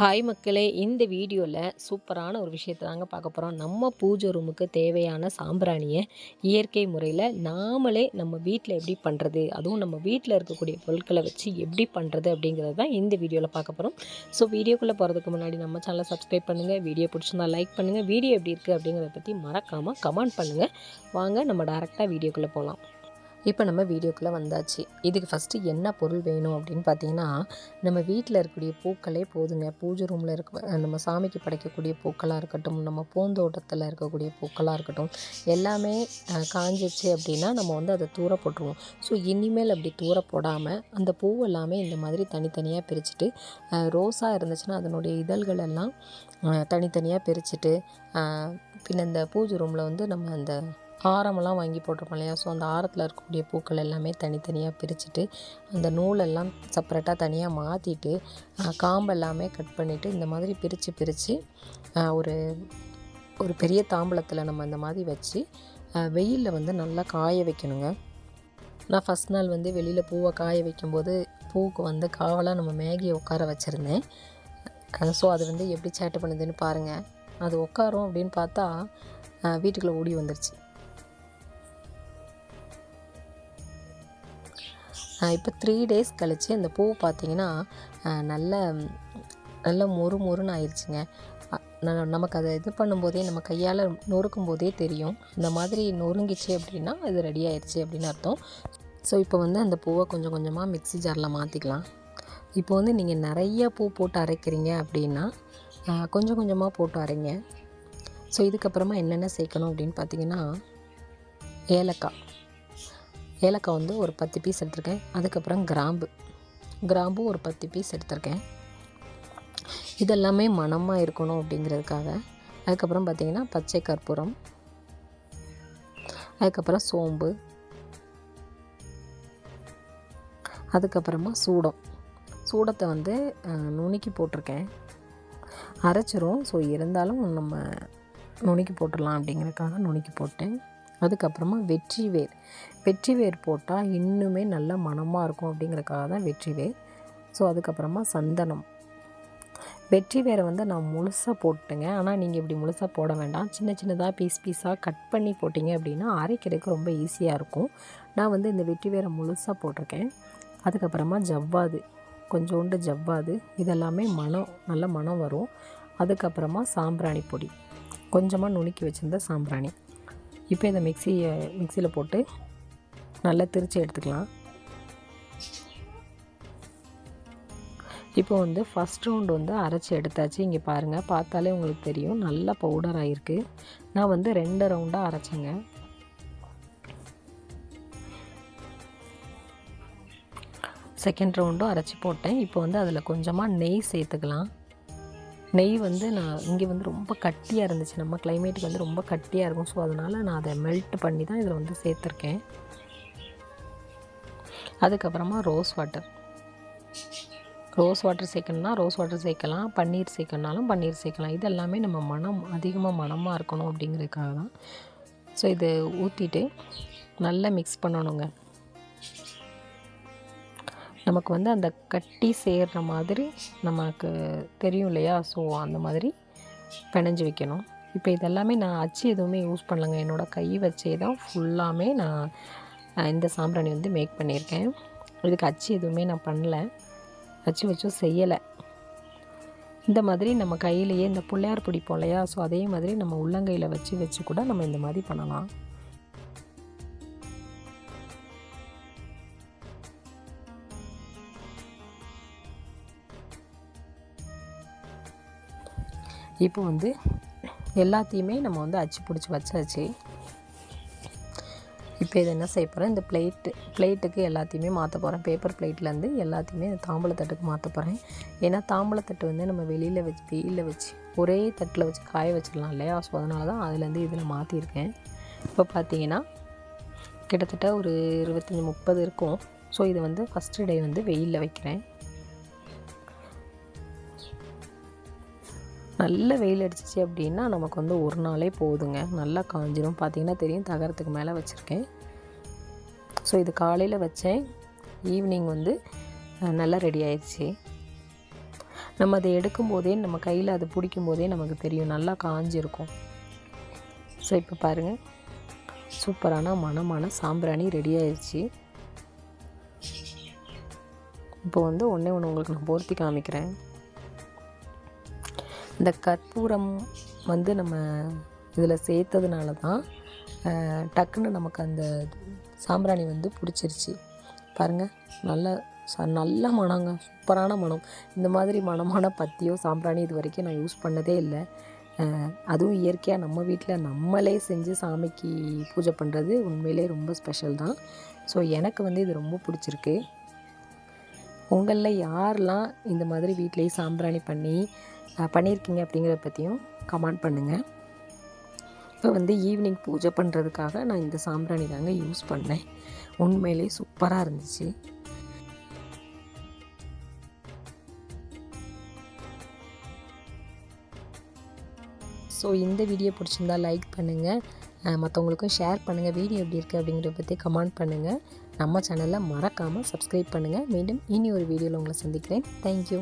Hi மக்களே இந்த வீடியோவில் சூப்பரான ஒரு விஷயத்தை தாங்க பார்க்க போகிறோம் நம்ம பூஜை ரூமுக்கு தேவையான சாம்பிராணியை இயற்கை முறையில் நாமளே நம்ம வீட்டில் எப்படி பண்ணுறது அதுவும் நம்ம வீட்டில் இருக்கக்கூடிய பொருட்களை வச்சு எப்படி பண்ணுறது அப்படிங்கிறது தான் இந்த வீடியோவில் பார்க்க போகிறோம் ஸோ வீடியோக்குள்ளே போகிறதுக்கு முன்னாடி நம்ம சேனலை சப்ஸ்கிரைப் பண்ணுங்கள் வீடியோ பிடிச்சிருந்தா லைக் பண்ணுங்கள் வீடியோ எப்படி இருக்குது அப்படிங்கிறத பற்றி மறக்காமல் கமெண்ட் பண்ணுங்கள் வாங்க நம்ம டேரெக்டாக வீடியோக்குள்ளே போகலாம் இப்போ நம்ம வீடியோக்குள்ளே வந்தாச்சு. இதுக்கு ஃபஸ்ட்டு என்ன பொருள் வேணும் அப்படின்னு பார்த்தீங்கன்னா நம்ம வீட்டில் இருக்கக்கூடிய பூக்களே போதுங்க. பூஜை ரூமில் இருக்க நம்ம சாமிக்கு படைக்கக்கூடிய பூக்களாக இருக்கட்டும் நம்ம பூந்தோட்டத்தில் இருக்கக்கூடிய பூக்களாக இருக்கட்டும் எல்லாமே காஞ்சிச்சு அப்படின்னா நம்ம வந்து அதை தூர போட்டுருவோம். ஸோ இனிமேல் அப்படி தூர போடாமல் அந்த பூ எல்லாமே இந்த மாதிரி தனித்தனியாக பிரிச்சுட்டு ரோஸாக இருந்துச்சுன்னா அதனுடைய இதழ்கள் எல்லாம் தனித்தனியாக பிரிச்சுட்டு பின்ன இந்த பூஜை ரூமில் வந்து நம்ம அந்த ஆரமெல்லாம் வாங்கி போட்டிருப்போம் இல்லையா? ஸோ அந்த ஆரத்தில் இருக்கக்கூடிய பூக்கள் எல்லாமே தனித்தனியாக பிரிச்சுட்டு அந்த நூலெல்லாம் செப்பரேட்டாக தனியாக மாற்றிட்டு காம்பு எல்லாமே கட் பண்ணிவிட்டு இந்த மாதிரி பிரித்து பிரித்து ஒரு ஒரு பெரிய தாம்பளத்தில் நம்ம இந்த மாதிரி வச்சு வெயிலில் வந்து நல்லா காய வைக்கணுங்க. நான் ஃபஸ்ட் நாள் வந்து வெளியில் பூவை காய வைக்கும்போது பூவுக்கு வந்து காவலாக நம்ம மேகியை உட்கார வச்சுருந்தேன். ஸோ அது வந்து எப்படி சேட்டை பண்ணுதுன்னு பாருங்கள் அது உட்காரும் அப்படின்னு பார்த்தா வீட்டுக்குள்ளே ஓடி வந்துருச்சு. இப்போ த்ரீ டேஸ் கழித்து அந்த பூ பார்த்திங்கன்னா நல்ல நல்ல மொறு மொறுன்னு ஆயிடுச்சுங்க ந- நமக்கு அதை இது பண்ணும்போதே நம்ம கையால் நொறுக்கும் போதே தெரியும். இந்த மாதிரி நொறுங்கிச்சு அப்படின்னா அது ரெடி ஆயிடுச்சு அப்படின்னு அர்த்தம். ஸோ இப்போ வந்து அந்த பூவை கொஞ்சம் கொஞ்சமாக மிக்ஸி ஜாரில் மாற்றிக்கலாம் இப்போ வந்து நீங்கள் நிறைய பூ போட்டு அரைக்கிறீங்க அப்படின்னா கொஞ்சம் கொஞ்சமாக போட்டு அரைங்க. ஸோ இதுக்கப்புறமா என்னென்ன சேர்க்கணும் அப்படின்னு பார்த்தீங்கன்னா ஏலக்காய். ஏலக்காய் வந்து ஒரு பத்து பீஸ் எடுத்திருக்கேன். அதுக்கப்புறம் கிராம்பு. கிராம்பும் ஒரு பத்து பீஸ் எடுத்திருக்கேன். இதெல்லாமே மணமாக இருக்கணும் அப்படிங்கிறதுக்காக. அதுக்கப்புறம் பார்த்திங்கன்னா பச்சை கற்பூரம். அதுக்கப்புறம் சோம்பு. அதுக்கப்புறமா சூடம். சூடத்தை வந்து நுணுக்கி போட்டிருக்கேன். அரைச்சிரும். ஸோ இருந்தாலும் நம்ம நுணுக்கி போட்டுடலாம் அப்படிங்கிறதுக்காக நுணுக்கி போட்டேன். அதுக்கப்புறமா வெற்றி வேர். வெற்றி வேர் போட்டால் இன்னுமே நல்ல மணமாக இருக்கும் அப்படிங்கிறதுக்காக தான் வெற்றி வேர். ஸோ அதுக்கப்புறமா சந்தனம். வெற்றி வேரை வந்து நான் முழுசாக போட்டுங்க ஆனால் நீங்கள் இப்படி முழுசாக போட வேண்டாம். சின்ன சின்னதாக பீஸ் பீஸாக கட் பண்ணி போட்டிங்க அப்படின்னா அரைக்கிறதுக்கு ரொம்ப ஈஸியாக இருக்கும். நான் வந்து இந்த வெற்றி வேரை முழுசாக போட்டிருக்கேன். அதுக்கப்புறமா ஜவ்வாது. கொஞ்சோண்டு ஜவ்வாது. இதெல்லாமே மனம் நல்ல மனம் வரும். அதுக்கப்புறமா சாம்பிராணி பொடி. கொஞ்சமாக நுணுக்கி வச்சுருந்த சாம்பிராணி. இப்போ இதை மிக்சியை மிக்சியில் போட்டு நல்லா திரித்து எடுத்துக்கலாம். இப்போ வந்து ஃபஸ்ட் ரவுண்ட் வந்து அரைச்சி எடுத்தாச்சு. இங்கே பாருங்கள் பார்த்தாலே உங்களுக்கு தெரியும். நல்லா பவுடர் ஆகிருக்கு நான் வந்து ரெண்டு ரவுண்டாக அரைச்சேங்க. செகண்ட் ரவுண்டும் அரைச்சி போட்டேன். இப்போ வந்து அதில் கொஞ்சமாக நெய் சேர்த்துக்கலாம். நெய் வந்து நான் இங்கே வந்து ரொம்ப கட்டியாக இருந்துச்சு. நம்ம கிளைமேட்டுக்கு வந்து ரொம்ப கட்டியாக இருக்கும். ஸோ அதனால் நான் அதை மெல்ட் பண்ணி தான் இதில் வந்து சேர்த்துருக்கேன். அதுக்கப்புறமா ரோஸ் வாட்டர் ரோஸ் வாட்டர் சேர்க்கணும்னா ரோஸ் வாட்டர் சேர்க்கலாம். பன்னீர் சேர்க்கணுனாலும் பன்னீர் சேர்க்கலாம். இது எல்லாமே நம்ம மனம் அதிகமாக மனமாக இருக்கணும் அப்படிங்கிறதுக்காக தான். ஸோ இது ஊற்றிட்டு நல்லா மிக்ஸ் பண்ணணுங்க. நமக்கு வந்து அந்த கட்டி சேர்கிற மாதிரி நமக்கு தெரியும் இல்லையா? ஸோ அந்த மாதிரி பிணைஞ்சு வைக்கணும். இப்போ இதெல்லாமே நான் அச்சு எதுவுமே யூஸ் பண்ணலங்க. என்னோடய கை வச்சே தான் ஃபுல்லாமே நான் இந்த சாம்பிராணி வந்து மேக் பண்ணியிருக்கேன். இதுக்கு அச்சு எதுவுமே நான் பண்ணல. அச்சு வச்சும் செய்யலை. இந்த மாதிரி நம்ம கையிலேயே இந்த பிள்ளையார் பிடிப்போம் இல்லையா ஸோ அதே மாதிரி நம்ம உள்ளங்கையில் வச்சு வச்சு கூட நம்ம இந்த மாதிரி பண்ணலாம். இப்போ வந்து எல்லாத்தையுமே நம்ம வந்து அச்சு பிடிச்சி வச்சாச்சு. இப்போ இதை என்ன செய்ய போகிறேன் இந்த பிளேட்டு பிளேட்டுக்கு எல்லாத்தையுமே மாற்ற போகிறேன் பேப்பர் பிளேட்லேருந்து எல்லாத்தையுமே இந்த தாம்பூலத்தட்டுக்கு மாற்ற போகிறேன் ஏன்னா தாம்பூலத்தட்டு வந்து நம்ம வெளியில் வச்சு வெயிலில் வச்சு ஒரே தட்டில் வச்சு காய வச்சிடலாம் இல்லையா? ஸோ அதனால தான் அதுலேருந்து இதில் மாற்றிருக்கேன் இப்போ பார்த்தீங்கன்னா கிட்டத்தட்ட ஒரு இருபத்தஞ்சி முப்பது இருக்கும். ஸோ இது வந்து ஃபஸ்ட்டு டே வந்து வெயிலில் வைக்கிறேன். நல்ல வெயில் அடிச்சிச்சு அப்படின்னா நமக்கு வந்து ஒரு நாளே போதுங்க. நல்லா காஞ்சிரும். பார்த்தீங்கன்னா தெரியும். தகரத்துக்கு மேலே வச்சுருக்கேன். ஸோ இது காலையில் வச்சேன். ஈவினிங் வந்து நல்லா ரெடி ஆயிடுச்சு. நம்ம அதை எடுக்கும்போதே நம்ம கையில் அது பிடிக்கும் போதே நமக்கு தெரியும். நல்லா காஞ்சிருக்கும். ஸோ இப்போ பாருங்கள் சூப்பரான மனமான சாம்பிராணி ரெடி ஆயிடுச்சு. இப்போ வந்து ஒன்றே ஒன்று உங்களுக்கு நான் போர்த்தி காமிக்கிறேன். இந்த கற்பூரம் வந்து நம்ம இதில் சேர்த்ததுனால தான் டக்குன்னு நமக்கு அந்த சாம்பிராணி வந்து பிடிச்சிருச்சு. பாருங்கள் நல்ல ச நல்ல மனங்க சூப்பரான மணம். இந்த மாதிரி மணமான பத்தியோ சாம்பிராணி இது வரைக்கும் நான் யூஸ் பண்ணதே இல்லை. அதுவும் இயற்கையாக நம்ம வீட்டில் நம்மளே செஞ்சு சாமிக்கு பூஜை பண்ணுறது உண்மையிலே ரொம்ப ஸ்பெஷல் தான். ஸோ எனக்கு வந்து இது ரொம்ப பிடிச்சிருக்கு. உங்களில் யாரெல்லாம் இந்த மாதிரி வீட்டிலேயே சாம்பிராணி பண்ணி பண்ணியிருக்கீங்க அப்படிங்கிறத பற்றியும் கமெண்ட் பண்ணுங்கள் இப்போ வந்து ஈவினிங் பூஜை பண்ணுறதுக்காக நான் இந்த சாம்பிராணி தாங்க யூஸ் பண்ணேன். உண்மையிலே சூப்பராக இருந்துச்சு. ஸோ இந்த வீடியோ பிடிச்சிருந்தா லைக் பண்ணுங்கள் மற்றவங்களுக்கும் ஷேர் பண்ணுங்கள் வீடியோ எப்படி இருக்குது அப்படிங்கிறத பற்றி கமெண்ட் பண்ணுங்கள் நம்ம சேனலில் மறக்காமல் சப்ஸ்கிரைப் பண்ணுங்கள் மீண்டும் இனி ஒரு வீடியோவில் உங்களை சந்திக்கிறேன். தேங்க்யூ